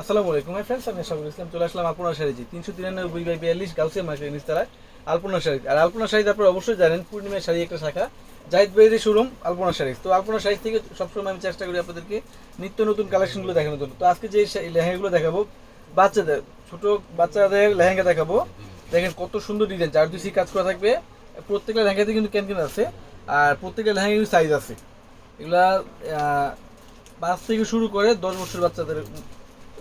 আসসালামু আলাইকুম my friends আমি সাবুল ইসলাম, চলে আসলাম আলপনা শাড়িজি তিনশো তিরানব্বই বাই বিয়াল্লিশ গার্লসের মার্কেট নিচতলায় আলপনা শাড়ি। আর আলপনা শাড়ি আপনারা অবশ্যই জানেন, পূর্ণিমার শাড়ি একটা শাখা, জাহিদ বেরি শোরুম আলপনা শাড়ি। তো আলপনা শাড়ি থেকে সবসময় আমি চেষ্টা করি আপনাদেরকে নিত্য নতুন কালেকশনগুলো দেখানোর জন্য। তো আজকে যে লেহেঙ্গাগুলো দেখাবো, বাচ্চাদের, ছোট বাচ্চাদের লেহেঙ্গা দেখাবো। দেখেন কত সুন্দর ডিজাইন চার দুই কাজ করা থাকবে। প্রত্যেকটা লেহেঙ্গাতে কিন্তু ক্যানকেন আছে, আর প্রত্যেকটা লেহেঙ্গা সাইজ আছে। এগুলা পাঁচ থেকে শুরু করে দশ বছর বাচ্চাদের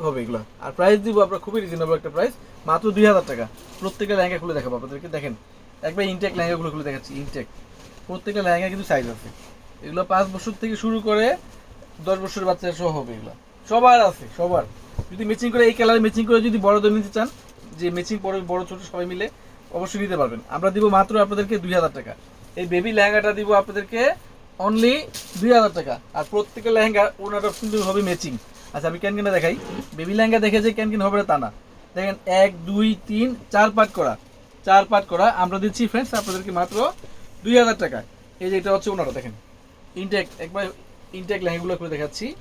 হবে এগুলো। আর প্রাইস দিব আপনার খুবই রিজনেবল একটা প্রাইস মাত্র দুই হাজার টাকা। প্রত্যেকটা লেহেঙ্গা খুলে দেখাবো আপনাদেরকে। দেখেন, একবার ইনটেক লেহেঙ্গাগুলো খুলে দেখাচ্ছি ইনটেক প্রত্যেকটা লেহেঙ্গা কিন্তু সাইজ আছে। এগুলো পাঁচ বছর থেকে শুরু করে দশ বছরের বাচ্চা সহ হবে এগুলো। সবার আছে, সবার। যদি ম্যাচিং করে, এই কালারে ম্যাচিং করে যদি বড়দের নিতে চান, যে ম্যাচিং পরে বড়, ছোট সবাই মিলে, অবশ্যই নিতে পারবেন। আমরা দিব মাত্র আপনাদেরকে দুই হাজার টাকা। এই বেবি লেহেঙ্গাটা দিব আপনাদেরকে অনলি দুই হাজার টাকা। আর প্রত্যেকের লেহেঙ্গা ওনাটা সুন্দর হবে ম্যাচিং আচ্ছা আমি ক্যানকিনটা দেখাই। বেবি লেহেঙ্গা দেখে যে ক্যানকিন হবে তা না। দেখেন, এক, দুই, তিন, চার পাট করা। চার পাট করা। আমরা দিচ্ছি ফ্রেন্ডস আপনাদেরকে মাত্র দুই হাজার টাকা। এই যে এটা হচ্ছে ওনারা দেখেন। ইনটেক একবার ইনটেক লেহেঙ্গাগুলো করে দেখাচ্ছি।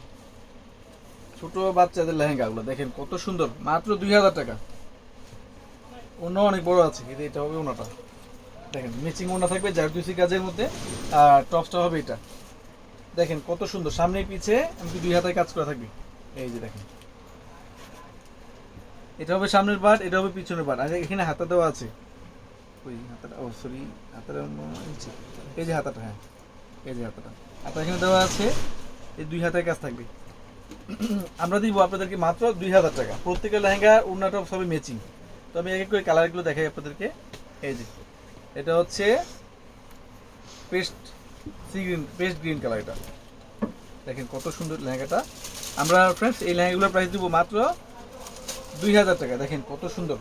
ছোট বাচ্চাদের লেহেঙ্গাগুলো, দেখেন, কত সুন্দর। মাত্র দুই হাজার টাকা। অন্য অনেক বড় আছে। কিন্তু এটা হবে ওনাটা। দেখেন ম্যাচিং ওনা থাকবে জারদুসি কাজের মধ্যে। আর টপসটা হবে এটা। দেখেন, কত সুন্দর। সামনে পিছে আমি দুই হাতে কাজ করা থাকবে। এই যে দেখেন। এটা হবে সামনের পার্ট এটা হবে পিছনের পার্ট আর এখানে হাতা দেওয়া আছে। ওই হাতাটা, ও সরি, হাতাটা এই যে হাতাটা হ্যাঁ। এই যে হাতাটা। হাতা এখানে দেওয়া আছে। এই দুই হাতের কাজ থাকবে। আমরা দিব আপনাদেরকে মাত্র দুই হাজার টাকা। প্রত্যেকের লেহেঙ্গা উন্না টপ সবে ম্যাচিং তো আমি এক এক করে কালারগুলো দেখাই আপনাদেরকে। এই যে। এটা হচ্ছে paste sea green paste green colour এটা। দেখেন কত সুন্দর লেহেঙ্গাটা। আমরা ফ্রেন্ডস এই লেহেঙ্গাগুলোর প্রাইস দিব মাত্র দুই হাজার টাকা। দেখেন কত সুন্দর।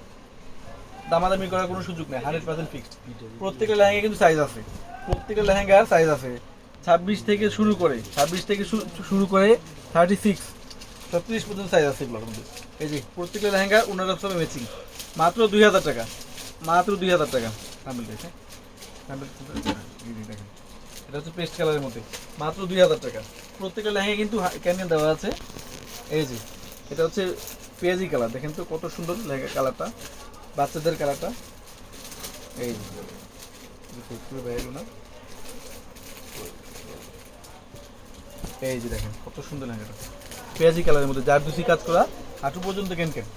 দামাদামি করার কোনো সুযোগ নেই, হান্ড্রেড পার্সেন্ট ফিক্সড প্রত্যেকের লেহেঙ্গা কিন্তু সাইজ আছে। প্রত্যেকের লেহেঙ্গার সাইজ আছে। ছাব্বিশ থেকে শুরু করে, ছাব্বিশ থেকে শুরু করে থার্টি সিক্স ছত্রিশ পর্যন্ত সাইজ আছে এগুলো মধ্যে। এই যে প্রত্যেকের লেহেঙ্গা ওনার সঙ্গে ম্যাচিং মাত্র দুই হাজার টাকা। মাত্র দুই হাজার টাকা। সাম্বেল দেখে সাম্বেল দেখেন। এটা হচ্ছে পেস্ট কালারের মধ্যে। মাত্র দুই হাজার টাকা। প্রত্যেকটা লেহেঙ্গা কিন্তু ক্যান্ডেল দেওয়া আছে। এই যে, এটা হচ্ছে পেঁয়াজি কালার। দেখেন তো কত সুন্দর লেহেঙ্গা কালারটা, বাচ্চাদের কালারটা। এই যে এই যে দেখেন, কত সুন্দর লেহেঙ্গাটা। পেঁয়াজি কালারের মধ্যে যার দুসি কাজ করা, হাঁটু পর্যন্ত কেন কেন।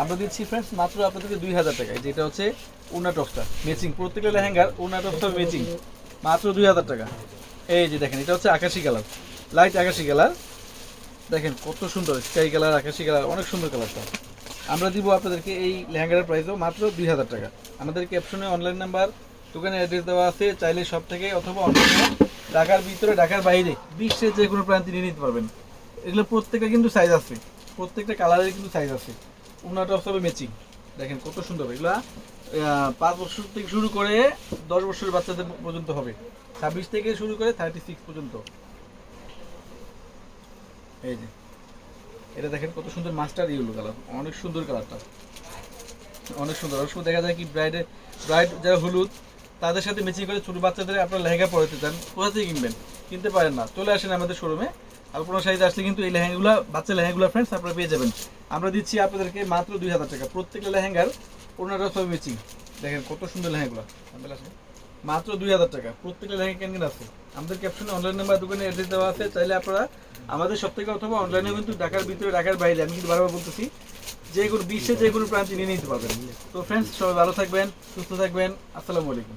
আমরা দিচ্ছি ফ্রেন্ডস মাত্র আপনাদেরকে দুই হাজার টাকা টাকায় যেটা হচ্ছে উনা ম্যাচিং প্রত্যেকটা লেহেঙ্গার উনা ম্যাচিং মাত্র দুই হাজার টাকা। এই যে দেখেন, এটা হচ্ছে আকাশি কালার। লাইট আকাশি কালার দেখেন কত সুন্দর স্কাই কালার আকাশি কালার অনেক সুন্দর কালারটা আমরা দিব আপনাদেরকে এই লেহেঙ্গার প্রাইসও মাত্র দুই হাজার টাকা। আমাদের ক্যাপশনে অনলাইন নাম্বার দোকানে অ্যাড্রেস দেওয়া আছে, চাইলে সব থেকে অথবা অনলাইনে ঢাকার ভিতরে, ঢাকার বাইরে, বিশ্বের যে কোনো প্রান্তে নিয়ে নিতে পারবেন। এগুলো প্রত্যেকটা কিন্তু সাইজ আছে। প্রত্যেকটা কালারের কিন্তু সাইজ আছে। উনাটা হবে ম্যাচিং দেখেন কত সুন্দর। এগুলা পাঁচ বছর থেকে শুরু করে দশ বছরের বাচ্চাদের পর্যন্ত হবে। ছাব্বিশ থেকে শুরু করে থার্টি সিক্স পর্যন্ত। এই যে। এটা দেখেন কত সুন্দর মাস্টার ইয়েলো কালার অনেক সুন্দর কালারটা অনেক সুন্দর। সময় দেখা যায় কি ব্রাইডে ব্রাইড যারা হলুদ, তাদের সাথে ম্যাচিং করে ছোট বাচ্চাদের আপনার লেহেঙ্গা পরাতে চান, কোথা থেকে কিনবেন? কিনতে পারেন না। চলে আসেন আমাদের শোরুমে আলপনা সাইজ আসলে কিন্তু এই লেহেঙ্গাগুলো, বাচ্চা লেহেঙ্গাগুলো ফ্রেন্ডস আপনারা পেয়ে যাবেন। আমরা দিচ্ছি আপনাদেরকে মাত্র দুই হাজার টাকা। প্রত্যেকটা লেহেঙ্গার পনেরোটা সব ম্যাচিং দেখেন কত সুন্দর লেহেঙ্গাগুলো। মাত্র দুই হাজার টাকা। প্রত্যেকটা লেহেঙ্গা কেন আছে? আমাদের ক্যাপশনে অনলাইন নাম্বার দোকানে অ্যাড্রেস দেওয়া আছে, চাইলে আপনারা আমাদের সব থেকে অথবা অনলাইনে কিন্তু ঢাকার ভিতরে, ঢাকার বাইরে, আমি কিন্তু বারবার বলতেছি, যে কোনো বিশ্বে যে কোনো প্রান্তে নিয়ে নিতে পারবেন। তো ফ্রেন্ডস সবাই ভালো থাকবেন, সুস্থ থাকবেন, আসসালামু আলাইকুম।